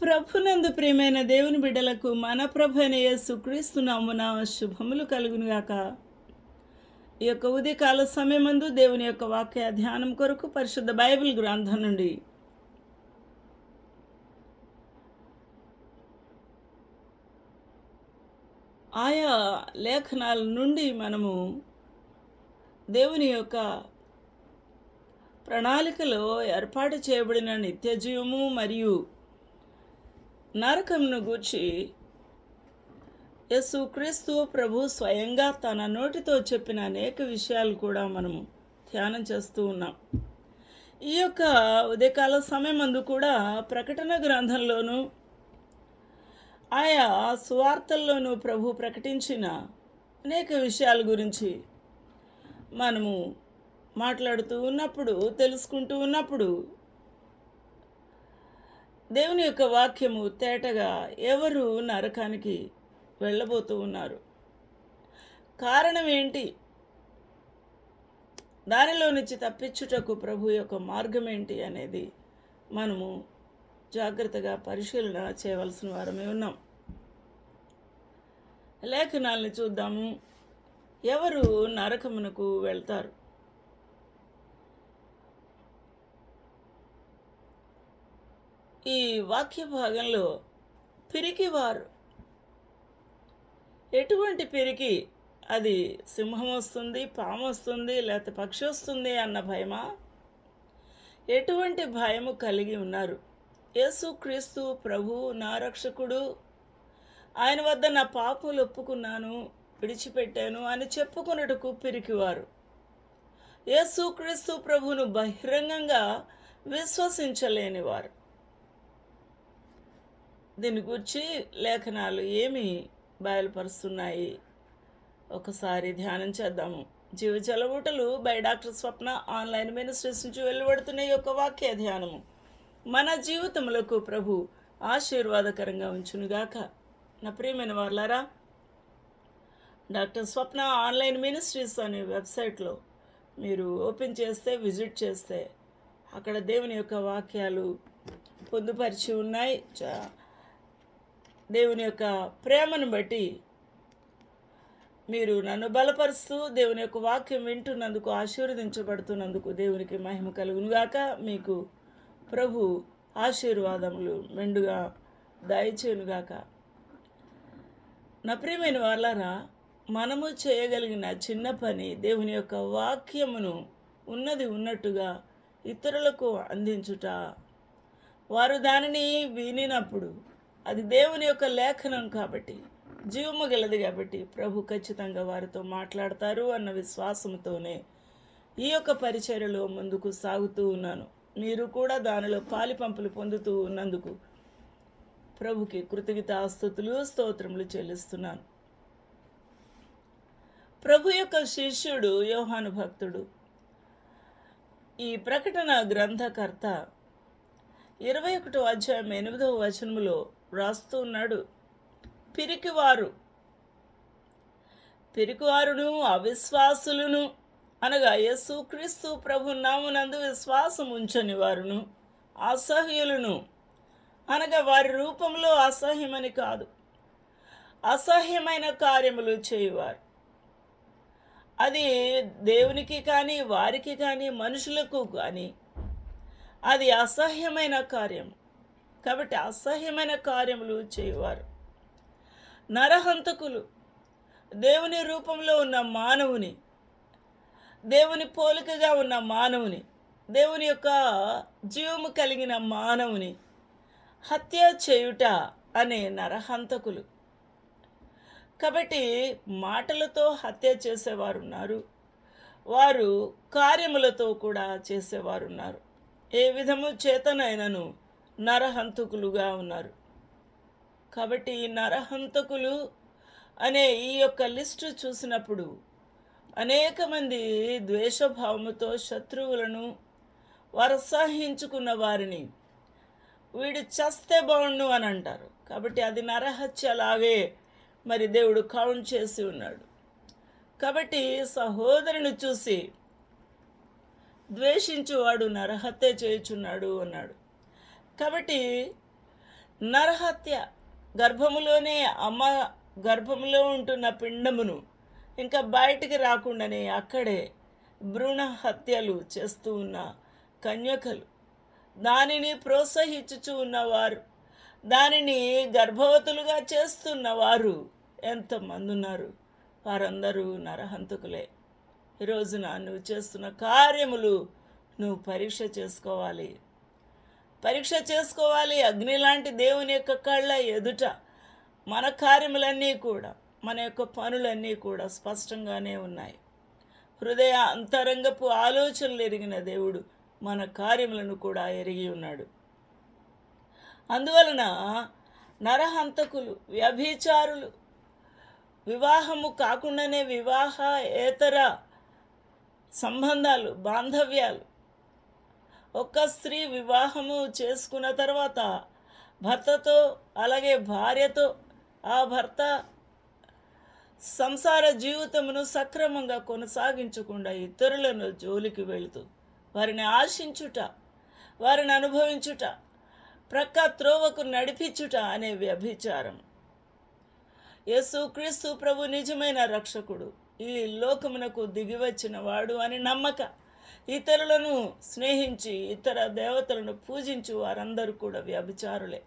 ప్రభునందు ప్రియమైన దేవుని బిడ్డలకు మన ప్రభైన అయిన నామున శుభములు కలుగునుగాక. ఈ యొక్క ఉదయకాల సమయమందు దేవుని యొక్క వాక్య ధ్యానం కొరకు పరిశుద్ధ బైబిల్ గ్రంథం నుండి ఆయా లేఖనాల నుండి మనము దేవుని యొక్క ప్రణాళికలో ఏర్పాటు చేయబడిన నిత్యజీవము మరియు నరకంను గూర్చి యేసు క్రీస్తు ప్రభు స్వయంగా తన నోటితో చెప్పిన అనేక విషయాలు కూడా మనము ధ్యానం చేస్తూ ఉన్నాం. ఈ యొక్క ఉదయకాల సమయమందు కూడా ప్రకటన గ్రంథంలోనూ ఆయా సువార్తల్లోనూ ప్రభు ప్రకటించిన అనేక విషయాల గురించి మనము మాట్లాడుతూ ఉన్నప్పుడు తెలుసుకుంటూ ఉన్నప్పుడు దేవుని యొక్క వాక్యము తేటగా ఎవరు నరకానికి వెళ్ళబోతూ ఉన్నారు? కారణం ఏంటి? దానిలో నుంచి తప్పించుటకు ప్రభు యొక్క మార్గం ఏంటి అనేది మనము జాగ్రత్తగా పరిశీలన చేయవలసిన వారమే ఉన్నాం. లేఖనాల్ని చూద్దాము. ఎవరు నరకమునకు వెళ్తారు? ఈ వాక్య భాగంలో పిరికివారు. ఎటువంటి పిరికి? అది సింహం వస్తుంది పాము వస్తుంది లేకపోతే పక్షి వస్తుంది అన్న భయమా? ఎటువంటి భయము కలిగి ఉన్నారు? యేసుక్రీస్తు ప్రభు నా రక్షకుడు. ఆయన వద్ద నా పాపములు ఒప్పుకున్నాను విడిచిపెట్టాను అని చెప్పుకున్నట్టుకు పిరికివారు. యేసుక్రీస్తు ప్రభును బహిరంగంగా విశ్వసించలేనివారు. దీని గురించి లేఖనాలు ఏమి బయలుపరుస్తున్నాయి? ఒకసారి ధ్యానం చేద్దాము జీవ జలవుటలు by doctor Swapna online ministries నుంచి వెలువడుతున్న ఒక యొక్క వాక్య ధ్యానము. మన జీవితములకు ప్రభు ఆశీర్వాదకరంగా ఉంచునుగాక. నా ప్రియమైన వాళ్ళారా డాక్టర్ స్వప్న ఆన్లైన్ మినిస్ట్రీస్ అనే వెబ్సైట్లో మీరు ఓపెన్ చేస్తే విజిట్ చేస్తే అక్కడ దేవుని యొక్క వాక్యాలు పొందుపరిచి ఉన్నాయి. చా- దేవుని యొక్క ప్రేమను బట్టి మీరు నన్ను బలపరుస్తూ దేవుని యొక్క వాక్యం వింటున్నందుకు ఆశీర్వదించబడుతున్నందుకు దేవునికి మహిమ కలుగునుగాక. మీకు ప్రభు ఆశీర్వాదములు మెండుగా దయచేయునుగాక. నా ప్రియమైన వాళ్ళారా మనము చేయగలిగిన చిన్న పని దేవుని యొక్క వాక్యమును ఉన్నది ఉన్నట్టుగా ఇతరులకు అందించుట. వారు దానిని వినినప్పుడు అది దేవుని యొక్క లేఖనం కాబట్టి జీవము గలది కాబట్టి ప్రభు ఖచ్చితంగా వారితో మాట్లాడతారు అన్న విశ్వాసంతోనే ఈ యొక్క పరిచర్యలో ముందుకు సాగుతూ ఉన్నాను. మీరు కూడా దానిలో పాలిపంపులు పొందుతూ ఉన్నందుకు ప్రభుకి కృతజ్ఞత ఆస్తుతులు స్తోత్రములు చెల్లిస్తున్నాను. ప్రభు యొక్క శిష్యుడు యోహాను భక్తుడు ఈ ప్రకటన గ్రంథకర్త ఇరవై ఒకటో అధ్యాయం ఎనిమిదవ వచనములో వ్రాస్తున్నాడు పిరికివారు. పిరికివారును అవిశ్వాసులను అనగా యేసుక్రీస్తు ప్రభు నామునందు విశ్వాసం ఉంచని వారును అసహ్యులను అనగా వారి రూపంలో అసహ్యమని కాదు. అసహ్యమైన కార్యములు చేయువారు. అది దేవునికి కానీ వారికి కానీ మనుషులకు కానీ అది అసహ్యమైన కార్యం కాబట్టి అసహ్యమైన కార్యములు చేయువారు. నరహంతకులు దేవుని రూపంలో ఉన్న మానవుని దేవుని పోలికగా ఉన్న మానవుని దేవుని యొక్క జీవము కలిగిన మానవుని హత్య చేయుట అనే నరహంతకులు. కాబట్టి మాటలతో హత్య చేసేవారు ఉన్నారు. వారు కార్యములతో కూడా చేసేవారు ఉన్నారు. ఏ విధము చేతనైనను నరహంతకులుగా ఉన్నారు. కాబట్టి నరహంతకులు అనే ఈ యొక్క లిస్టు చూసినప్పుడు అనేక మంది ద్వేషభావముతో శత్రువులను వరసాహించుకున్న వారిని వీడు చస్తే బాగుండు అని అంటారు. కాబట్టి అది నరహత్యలాగే మరి దేవుడు కౌంట్ చేసి ఉన్నాడు. కాబట్టి సహోదరుని చూసి ద్వేషించువాడు నరహత్య చేయుచున్నాడు అన్నాడు. కాబట్టి నరహత్య గర్భములోనే అమ్మ గర్భములో ఉంటున్న పిండమును ఇంకా బయటికి రాకుండానే అక్కడే భ్రూణ హత్యలు చేస్తూ ఉన్న కన్యకలు. దానిని ప్రోత్సహించుచు ఉన్నవారు దానిని గర్భవతులుగా చేస్తున్నవారు ఎంతమంది ఉన్నారు వారందరూ నరహంతకులే. ఈరోజున రోజున నువ్వు చేస్తున్న కార్యములు నువ్వు పరీక్ష చేసుకోవాలి. పరీక్ష చేసుకోవాలి అగ్ని లాంటి దేవుని యొక్క కళ్ళ ఎదుట. మన కార్యములన్నీ కూడా మన యొక్క పనులన్నీ కూడా స్పష్టంగానే ఉన్నాయి. హృదయ అంతరంగపు ఆలోచనలు ఎరిగిన దేవుడు మన కార్యములను కూడా ఎరిగి ఉన్నాడు. అందువలన నరహంతకులు వ్యభిచారులు వివాహము కాకుండానే వివాహ ఏతర సంబంధాలు బాంధవ్యాలు ఒక్క స్త్రీ వివాహము చేసుకున్న తర్వాత భర్తతో అలాగే భార్యతో ఆ భర్త సంసార జీవితమును సక్రమంగా కొనసాగించకుండా ఇతరులను జోలికి వెళుతూ వారిని ఆశించుట వారిని అనుభవించుట ప్రక్క త్రోవకు నడిపించుట అనే వ్యభిచారం. యేసుక్రీస్తు ప్రభు నిజమైన రక్షకుడు. ఈ లోకమునకు దిగివచ్చిన వాడు అని నమ్మక. ఇతరులను స్నేహించి ఇతర దేవతలను పూజించు వారందరూ కూడా వ్యభిచారులే.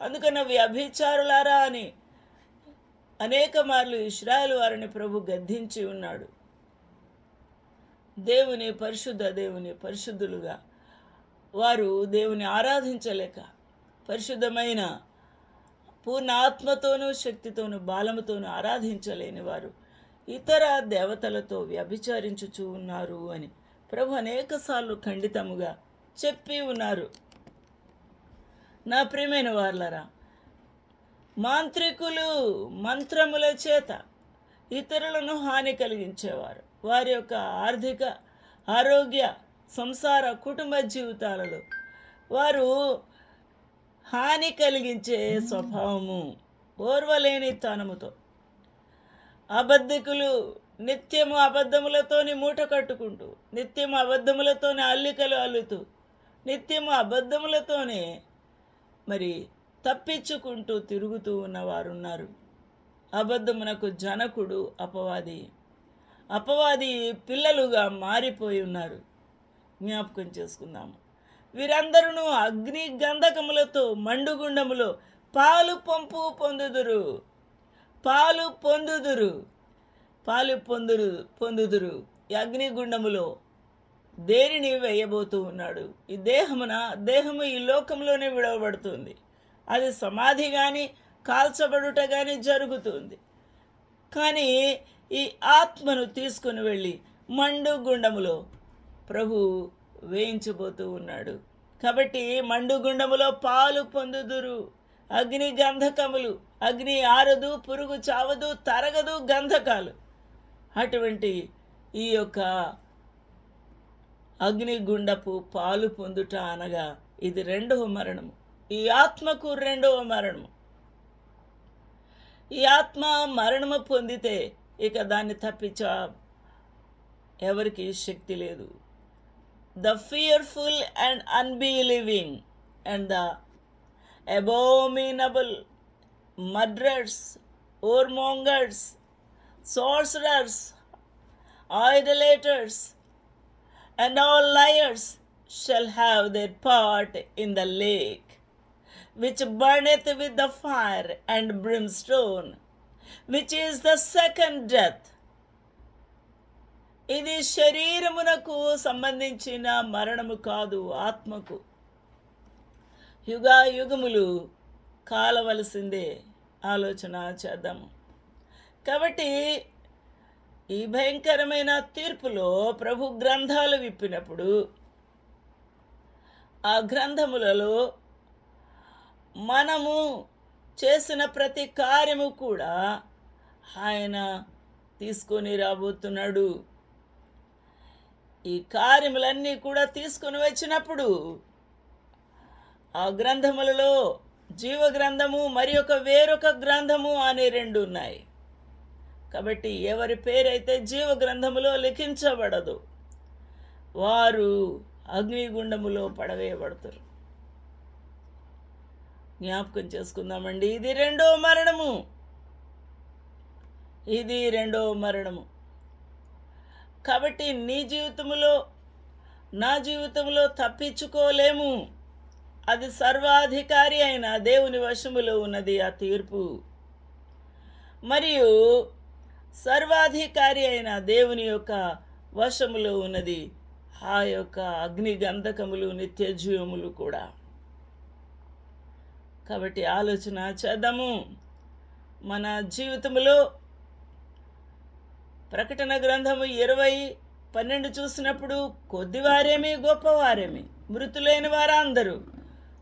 అందుకని వ్యభిచారులారా అని అనేక మార్లు ఇస్రాయల్ వారిని ప్రభు గద్దించి ఉన్నాడు. దేవుని పరిశుద్ధ దేవుని పరిశుద్ధులుగా వారు దేవుని ఆరాధించలేక పరిశుద్ధమైన పూర్ణ ఆత్మతోనూ శక్తితోనూ బాలముతోనూ ఆరాధించలేని వారు ఇతర దేవతలతో వ్యభిచారించుచూ ఉన్నారు అని ప్రభు అనేకసార్లు ఖండితముగా చెప్పి ఉన్నారు. నా ప్రియమైన వాళ్ళరా మాంత్రికులు మంత్రముల చేత ఇతరులను హాని కలిగించేవారు. వారి యొక్క ఆర్థిక ఆరోగ్య సంసార కుటుంబ జీవితాలలో వారు హాని కలిగించే స్వభావము ఓర్వలేని తనముతో. అబద్ధికులు నిత్యము అబద్ధములతోని మూట కట్టుకుంటూ నిత్యము అబద్ధములతోనే అల్లికలు అల్లుతూ నిత్యము అబద్ధములతోనే మరి తప్పించుకుంటూ తిరుగుతూ ఉన్నవారు ఉన్నారు అబద్ధమునకు జనకుడు అపవాది. అపవాది పిల్లలుగా మారిపోయి ఉన్నారు. జ్ఞాపకం చేసుకుందాము వీరందరూ అగ్ని గంధకములతో మండుగుండములో పాలు పంపు పొందుదురు. పాలు పొందుదురు. పాలు పొందురు పొందుదురు. ఈ అగ్నిగుండములో దేనిని వేయబోతూ ఉన్నాడు? ఈ దేహమున? దేహము ఈ లోకంలోనే విడవబడుతుంది. అది సమాధి కానీ కాల్చబడుట కానీ జరుగుతుంది. కానీ ఈ ఆత్మను తీసుకుని వెళ్ళి మండు గుండములో ప్రభు వేయించబోతూ ఉన్నాడు. కాబట్టి మండు గుండములో పాలు పొందుదురు. అగ్ని గంధకములు అగ్ని ఆరదు పురుగు చావదు తరగదు గంధకాలు. అటువంటి ఈ యొక్క అగ్నిగుండపు పాలు పొందుట అనగా ఇది రెండవ మరణము. ఈ ఆత్మకు రెండవ మరణము. ఈ ఆత్మ మరణము పొందితే ఇక దాన్ని తప్పించ ఎవరికి శక్తి లేదు. The fearful and unbelieving and the abominable murderers whoremongers sorcerers, idolaters, and all liars shall have their part in the lake, which burneth with the fire and brimstone, which is the second death. ఇది శరీరమునకు సంబంధించిన మరణము కాదు ఆత్మకు యుగా యుగములు కాలవలసిందే ఆలోచన చేద్దాము కాబట్టి ఈ భయంకరమైన తీర్పులో ప్రభు గ్రంథాలు విప్పినప్పుడు ఆ గ్రంథములలో మనము చేసిన ప్రతి కార్యము కూడా ఆయన తీసుకొని రాబోతున్నాడు. ఈ కార్యములన్నీ కూడా తీసుకొని వచ్చినప్పుడు ఆ గ్రంథములలో జీవ గ్రంథము మరి ఒక వేరొక గ్రంథము అనే రెండు ఉన్నాయి. కాబట్టి ఎవరి పేరైతే జీవ గ్రంథములో లిఖించబడదు వారు అగ్నిగుండములో పడవేయబడతారు. జ్ఞాపకం చేసుకుందామండి. ఇది రెండో మరణము. ఇది రెండో మరణము. కాబట్టి నీ జీవితంలో నా జీవితంలో తప్పించుకోలేము. అది సర్వాధికారి అయిన దేవుని వశములో ఉన్నది ఆ తీర్పు. మరియు సర్వాధికారి అయిన దేవుని యొక్క వశములో ఉన్నది. ఆ యొక్క అగ్ని గంధకములు నిత్య జీవములు కూడా. కాబట్టి ఆలోచన చేద్దాము. మన జీవితంలో ప్రకటన గ్రంథము ఇరవై పన్నెండు చూసినప్పుడు కొద్దివారేమి గొప్పవారేమి? మృతులైన వారందరూ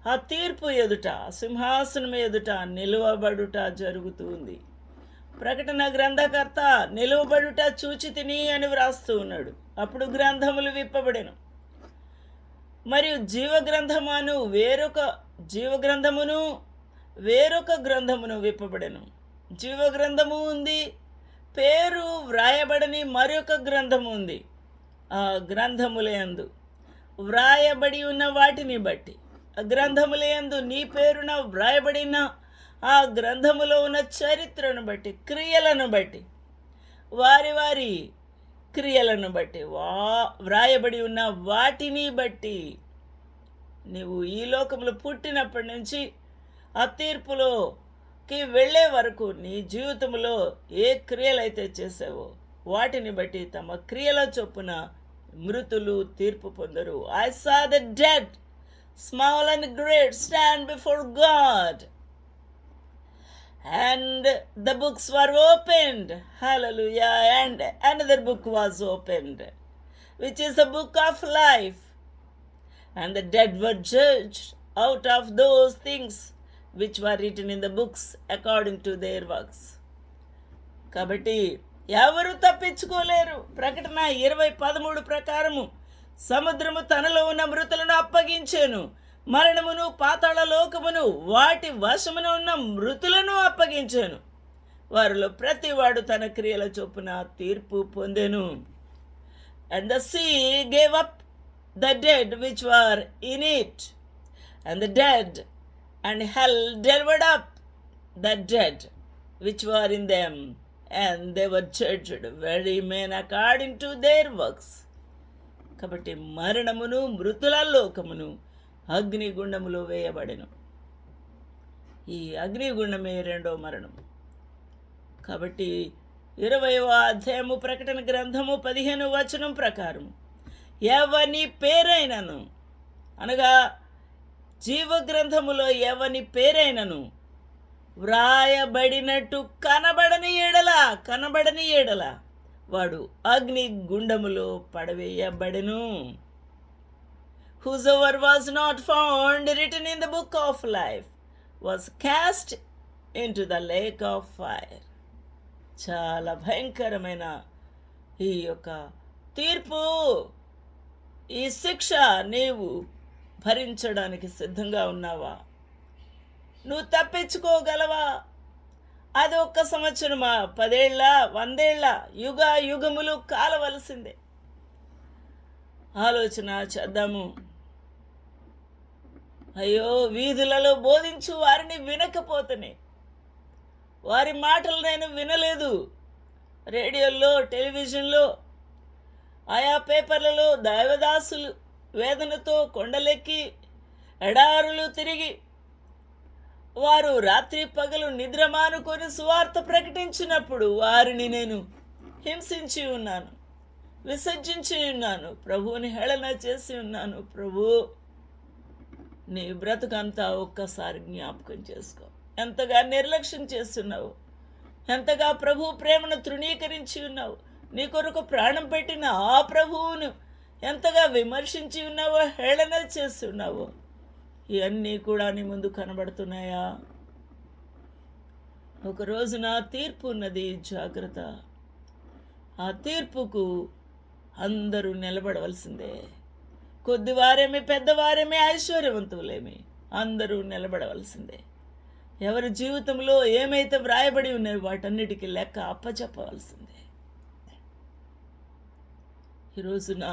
ఆ తీర్పు ఎదుట సింహాసనం ఎదుట నిలువబడుట జరుగుతుంది ప్రకటన గ్రంథకర్త నిలువబడుట చూచి తిని అని వ్రాస్తూ ఉన్నాడు. అప్పుడు గ్రంథములు విప్పబడెను. మరియు జీవగ్రంథమును వేరొక జీవగ్రంథమును వేరొక గ్రంథమును విప్పబడెను. జీవ గ్రంథము ఉంది పేరు వ్రాయబడని మరొక గ్రంథము ఉంది. ఆ గ్రంథములయందు వ్రాయబడి ఉన్న వాటిని బట్టి. ఆ నీ పేరున వ్రాయబడిన ఆ గ్రంథములో ఉన్న చరిత్రను బట్టి క్రియలను బట్టి వారి వారి క్రియలను బట్టి వా వ్రాయబడి ఉన్న వాటిని బట్టి నీవు ఈ లోకంలో పుట్టినప్పటి నుంచి ఆ తీర్పులోకి వెళ్ళే వరకు నీ జీవితంలో ఏ క్రియలైతే చేసావో వాటిని బట్టి తమ క్రియల చొప్పున మృతులు తీర్పు పొందరు. I saw the dead small and great stand before God and the books were opened hallelujah and another book was opened which is the book of life and the dead were judged out of those things which were written in the books according to their works కాబట్టి ఎవరు తప్పించుకోలేరు ప్రకటన ఇరవై పదమూడు ప్రకారము సముద్రము తనలో ఉన్న మృతులను అప్పగించాను మరణమును పాతాళ లోకమును వాటి వశమున ఉన్న మృతులను అప్పగించాను. వారిలో ప్రతివాడు తన క్రియల చొప్పున తీర్పు పొందెను. And the sea gave up the dead which were in it and the dead and hell delivered up the dead which were in them and they were judged every man according to their works కాబట్టి మరణమును మృతుల లోకమును అగ్నిగుండములో వేయబడెను. ఈ అగ్నిగుండమే రెండో మరణం. కాబట్టి ఇరవయవ అధ్యాయము ప్రకటన గ్రంథము పదిహేను వచనం ప్రకారం ఎవని పేరైనను? అనగా జీవ గ్రంథములో ఎవని పేరైనను? వ్రాయబడినట్టు కనబడని ఎడల కనబడని ఎడల వాడు అగ్ని గుండములో పడవేయబడెను. Whosoever was not found written in the book of life was cast into the lake of fire. చాలా భయంకరమైన ఈ యొక్క తీర్పు. ఈ శిక్ష నీవు భరించడానికి సిద్ధంగా ఉన్నావా? నువ్వు తప్పించుకోగలవా? అది ఒక్క సంవత్సరమా? పదేళ్ళ? వందేళ్ళ? యుగ యుగములు కాలవలసిందే. ఆలోచన చేద్దాము. అయ్యో వీధులలో బోధించు వారిని వినకపోతేనే. వారి మాటలు నేను వినలేదు. రేడియోల్లో టెలివిజన్లో ఆయా పేపర్లలో దైవదాసులు వేదనతో కొండలెక్కి ఎడారులు తిరిగి వారు రాత్రి పగలు నిద్ర మానుకొని సువార్త ప్రకటించినప్పుడు వారిని నేను హింసించి ఉన్నాను విసర్జించి ఉన్నాను ప్రభువుని హేళన చేసి ఉన్నాను ప్రభు. నీ బ్రతుకంతా ఒక్కసారి జ్ఞాపకం చేసుకో. ఎంతగా నిర్లక్ష్యం చేస్తున్నావు. ఎంతగా ప్రభు ప్రేమను తృణీకరించి ఉన్నావు. నీ కొరకు ప్రాణం పెట్టిన ఆ ప్రభువును ఎంతగా విమర్శించి ఉన్నావో హేళన చేస్తున్నావో ఇవన్నీ కూడా నీ ముందు కనబడుతున్నాయా? ఒక రోజున తీర్పు ఉన్నది జాగ్రత్త. ఆ తీర్పుకు అందరూ నిలబడవలసిందే. కొద్దివారేమి పెద్దవారేమి ఐశ్వర్యవంతులేమి? అందరూ నిలబడవలసిందే. ఎవరి జీవితంలో ఏమైతే వ్రాయబడి ఉన్నాయో వాటన్నిటికీ లెక్క అప్పచెప్పవలసిందే. ఈరోజున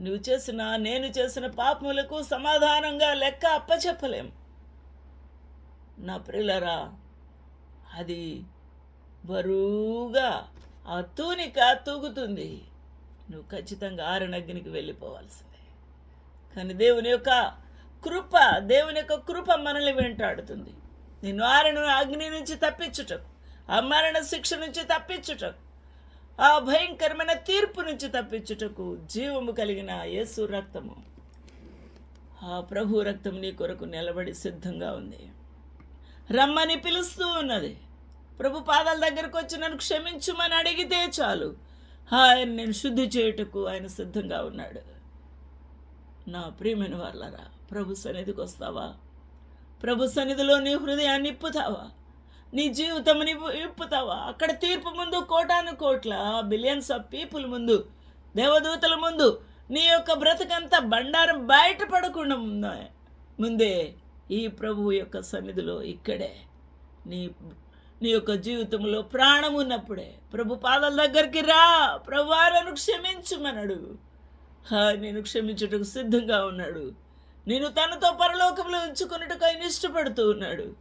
నువ్వు చేసిన నేను చేసిన పాపములకు సమాధానంగా లెక్క అప్పచెప్పలేం. నా ప్రిలరా అది బరువుగా ఆ తూనిక తూగుతుంది. నువ్వు ఖచ్చితంగా ఆరునగ్నికి వెళ్ళిపోవాల్సిందే. కానీ దేవుని యొక్క కృప దేవుని యొక్క కృప మనల్ని వెంటాడుతుంది. నిన్ను ఆరణ అగ్ని నుంచి తప్పించుటకు ఆ మరణ శిక్ష నుంచి తప్పించుటకు ఆ భయంకరమైన తీర్పు నుంచి తప్పించుటకు జీవము కలిగిన యేసు రక్తము. ఆ ప్రభు రక్తం నీ కొరకు నిలబడి సిద్ధంగా ఉంది. రమ్మని పిలుస్తూ ఉన్నది. ప్రభు పాదాల దగ్గరకు వచ్చి నన్ను క్షమించుమని అడిగితే చాలు. ఆయన్ని నేను శుద్ధి చేయుటకు ఆయన సిద్ధంగా ఉన్నాడు. నా ప్రియమైన వాళ్ళరా ప్రభు సన్నిధికి వస్తావా? ప్రభు సన్నిధిలో నీ హృదయాన్ని ఇప్పుతావా? నీ జీవితం ఇప్పుతావా? అక్కడ తీర్పు ముందు కోటాను కోట్ల బిలియన్స్ ఆఫ్ పీపుల్ ముందు దేవదూతల ముందు నీ యొక్క బ్రతకంతా బండారం బయటపడకుండా ముందే ముందే ఈ ప్రభువు యొక్క సన్నిధిలో ఇక్కడే నీ నీ యొక్క జీవితంలో ప్రాణం ఉన్నప్పుడే ప్రభు పాదాల దగ్గరికి రా. ప్రభు నన్ను అడుగు నేను క్షమించుటకు సిద్ధంగా ఉన్నాడు. నేను తనతో పరలోకంలో ఉంచుకున్నట్టుకు ఆయన ఇష్టపడుతూ ఉన్నాడు.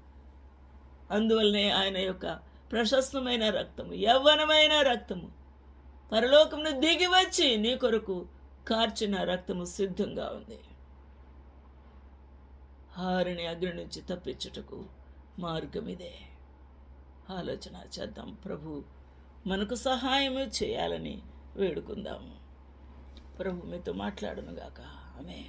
అందువల్లనే ఆయన యొక్క ప్రశస్తమైన రక్తము యవ్వనమైన రక్తము పరలోకమును దిగి వచ్చి నీ కొరకు కార్చిన రక్తము సిద్ధంగా ఉంది. హారిని అగ్ని నుంచి తప్పించుటకు మార్గం ఇదే. ఆలోచన చేద్దాం ప్రభు. మనకు సహాయము చేయాలని వేడుకుందాము. ప్రభు మీతో మాట్లాడునుగాక ఆమె